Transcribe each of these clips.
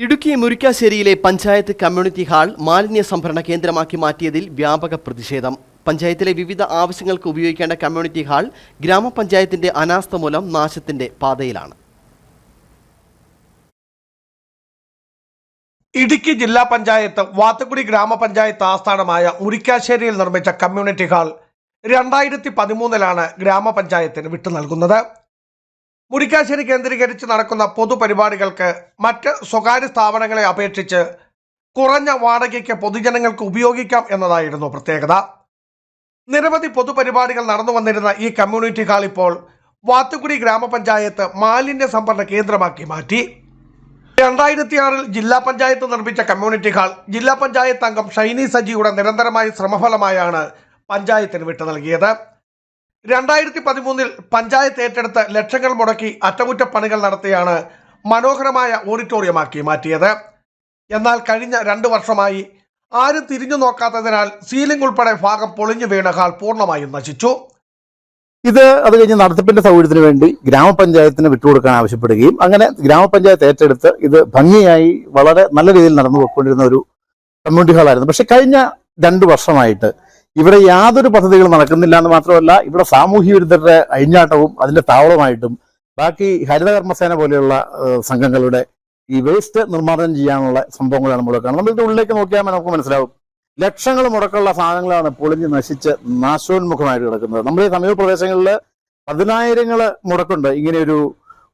ഇടുക്കി മുരിക്കാശ്ശേരിയിലെ panchayat community hall മാലിന്യ സംഭരണ കേന്ദ്രമാക്കി മാറ്റിയതിൽ വ്യാപക പ്രതിഷേധം. പഞ്ചായത്തിലെ വിവിധ ആവശ്യങ്ങൾക്ക് ഉപയോഗിക്കേണ്ട കമ്മ്യൂണിറ്റി ഹാൾ ഗ്രാമപഞ്ചായത്തിന്റെ അനാസ്ഥ മൂലം നാശത്തിന്റെ പാതയിലാണ്. ഇടുക്കി ജില്ലാ പഞ്ചായത്ത് വാത്തുക്കുടി ഗ്രാമപഞ്ചായത്ത് ആസ്ഥാനമായ മുരിക്കാശ്ശേരിയിൽ നിർമ്മിച്ച കമ്മ്യൂണിറ്റി ഹാൾ രണ്ടായിരത്തി പതിമൂന്നിലാണ് ഗ്രാമപഞ്ചായത്തിന് വിട്ടു നൽകുന്നത് മുരിക്കാശ്ശേരി കേന്ദ്രീകരിച്ച് നടക്കുന്ന പൊതുപരിപാടികൾക്ക് മറ്റ് സ്വകാര്യ സ്ഥാപനങ്ങളെ അപേക്ഷിച്ച് കുറഞ്ഞ വാടകയ്ക്ക് പൊതുജനങ്ങൾക്ക് ഉപയോഗിക്കാം എന്നതായിരുന്നു പ്രത്യേകത. നിരവധി പൊതുപരിപാടികൾ നടന്നു വന്നിരുന്ന ഈ കമ്മ്യൂണിറ്റി ഹാൾ ഇപ്പോൾ വാത്തുകുടി ഗ്രാമപഞ്ചായത്ത് മാലിന്യ സംഭരണ കേന്ദ്രമാക്കി മാറ്റി. രണ്ടായിരത്തി ആറിൽ ജില്ലാ പഞ്ചായത്ത് നിർമ്മിച്ച കമ്മ്യൂണിറ്റി ഹാൾ ജില്ലാ പഞ്ചായത്ത് അംഗം ഷൈനി സജിയുടെ നിരന്തരമായ ശ്രമഫലമായാണ് പഞ്ചായത്തിന് വിട്ടു നൽകിയത്. രണ്ടായിരത്തി പതിമൂന്നിൽ പഞ്ചായത്ത് ഏറ്റെടുത്ത് ലക്ഷങ്ങൾ മുടക്കി അറ്റകുറ്റപ്പണികൾ നടത്തിയാണ് മനോഹരമായ ഓഡിറ്റോറിയമാക്കി മാറ്റിയത്. എന്നാൽ കഴിഞ്ഞ രണ്ടു വർഷമായി ആരും തിരിഞ്ഞു നോക്കാത്തതിനാൽ സീലിംഗ് ഉൾപ്പെടെ ഭാഗം പൊളിഞ്ഞു വീണ ഹാൾ പൂർണമായും നശിച്ചു. ഇത് അത് കഴിഞ്ഞ് നടത്തിപ്പിന്റെ സൗകര്യത്തിന് വേണ്ടി ഗ്രാമപഞ്ചായത്തിന് വിട്ടുകൊടുക്കാൻ ആവശ്യപ്പെടുകയും അങ്ങനെ ഗ്രാമപഞ്ചായത്ത് ഏറ്റെടുത്ത് ഇത് ഭംഗിയായി വളരെ നല്ല രീതിയിൽ നടന്നു പോയിക്കൊണ്ടിരുന്ന ഒരു കമ്മ്യൂണിറ്റി ഹാളായിരുന്നു. പക്ഷെ കഴിഞ്ഞ രണ്ട് വർഷമായിട്ട് ഇവിടെ യാതൊരു പദ്ധതികളും നടക്കുന്നില്ല എന്ന് മാത്രമല്ല ഇവിടെ സാമൂഹ്യ വിരുദ്ധരുടെ അഴിഞ്ഞാട്ടവും അതിന്റെ താവളമായിട്ടും ബാക്കി ഹരിതകർമ്മസേന പോലെയുള്ള സംഘങ്ങളുടെ ഈ വേസ്റ്റ് നിർമ്മാർജനം ചെയ്യാനുള്ള സംഭവങ്ങളാണ് നമ്മൾ കാണുന്നത് ഇതിന്റെ ഉള്ളിലേക്ക് നോക്കിയാൽ നമുക്ക് മനസ്സിലാവും. ലക്ഷങ്ങൾ മുടക്കുള്ള സാധനങ്ങളാണ് പൊളിഞ്ഞ് നശിച്ച് നാശോന്മുഖമായിട്ട് കിടക്കുന്നത്. നമ്മുടെ സമീപ പ്രദേശങ്ങളിൽ പതിനായിരങ്ങൾ മുടക്കുണ്ട്. ഇങ്ങനെ ഒരു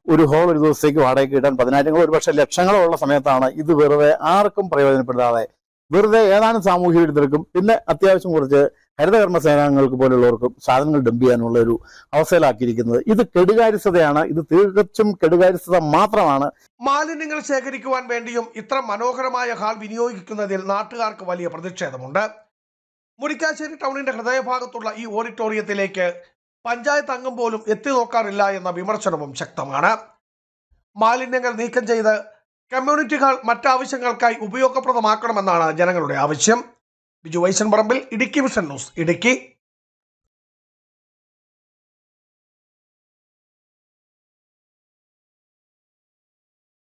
ഒരു ഹോൾ ഒരു ദിവസത്തേക്ക് വാടകയ്ക്ക് കിട്ടാൻ പതിനായിരങ്ങൾ ഒരുപക്ഷെ ലക്ഷങ്ങളോ ഉള്ള സമയത്താണ് ഇത് വെറുതെ ആർക്കും പ്രയോജനപ്പെടാതെ വെറുതെ ഏതാനും സാമൂഹ്യ വിരുദ്ധർക്കും പിന്നെ അത്യാവശ്യം കുറച്ച് ഹരിതകർമ്മ സേനാംഗങ്ങൾക്ക് പോലുള്ളവർക്കും സാധനങ്ങൾ ഡംപ് ചെയ്യാനുള്ള ഒരു അവസ്ഥയിലാക്കിയിരിക്കുന്നത്. ഇത് കെടുകാര്യസ്ഥതയാണ്. ഇത് തികച്ചും കെടുകാര്യസ്ഥത മാത്രമാണ്. മാലിന്യങ്ങൾ ശേഖരിക്കുവാൻ വേണ്ടിയും ഇത്ര മനോഹരമായ ഹാൾ വിനിയോഗിക്കുന്നതിൽ നാട്ടുകാർക്ക് വലിയ പ്രതിഷേധമുണ്ട്. മുരിക്കാശ്ശേരി ടൗണിന്റെ ഹൃദയഭാഗത്തുള്ള ഈ ഓഡിറ്റോറിയത്തിലേക്ക് പഞ്ചായത്ത് അംഗം പോലും എത്തി നോക്കാറില്ല എന്ന വിമർശനവും ശക്തമാണ്. മാലിന്യങ്ങൾ നീക്കം ചെയ്ത് കമ്മ്യൂണിറ്റി ഹാൾ മറ്റാവശ്യങ്ങൾക്കായി ഉപയോഗപ്രദമാക്കണമെന്നാണ് ജനങ്ങളുടെ ആവശ്യം. Biju Vaishan Parambil Idukki vision news Idukki.